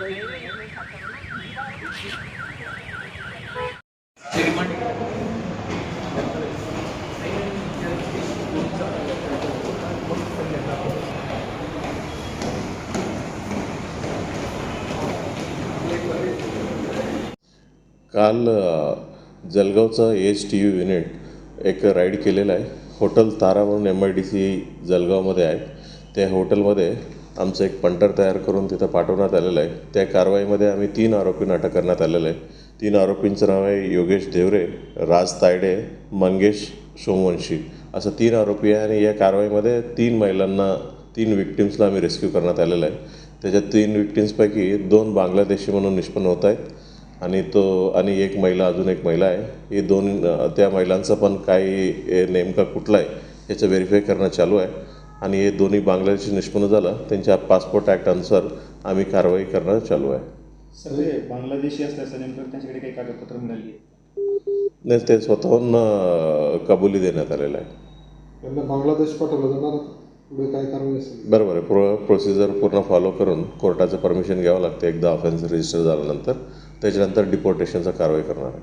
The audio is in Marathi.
काल जलगावचा एच टी यू युनिट एक राईड केलेला आहे. हॉटेल तारावरून एम आय डी सी जलगावमध्ये आहे. त्या हॉटेलमध्ये आमचं एक पंटर तयार करून तिथं पाठवण्यात आलेलं आहे. त्या कारवाईमध्ये आम्ही तीन आरोपींना अटक करण्यात आलेलं आहे. तीन आरोपींचं नाव आहे योगेश देवरे राज तायडे मंगेश सोमवंशी. असं तीन आरोपी आहे आणि या कारवाईमध्ये तीन महिलांना तीन विक्टिम्सला आम्ही रेस्क्यू करण्यात आलेलं आहे. त्याच्यात तीन विक्टिम्सपैकी दोन बांगलादेशी म्हणून निष्पन्न होत आहेत आणि तो आणि एक महिला अजून एक महिला आहे. ही दोन त्या महिलांचं पण काही नेमका कुठला आहे याचं व्हेरीफाय करणं चालू आहे. आणि हे दोन्ही बांगलादेशी निष्पन्न झालं. त्यांच्या पासपोर्ट ॲक्टनुसार आम्ही कारवाई करणं चालू आहे. सगळे बांगलादेशी असल्याचं नेमकं त्यांच्याकडे काही कागदपत्र मिळाली नाही ते स्वतःहून कबुली देण्यात आलेलं आहे. त्यांना बांगलादेश पाठवलं जाणार पुढे काय कारवाई असेल? बरोबर आहे. प्रो प्रोसिजर पूर्ण फॉलो करून कोर्टाचं परमिशन घ्यावं लागतं. एकदा ऑफेन्स रजिस्टर झाल्यानंतर. त्याच्यानंतर डिपोर्टेशनचा कारवाई करणार आहे.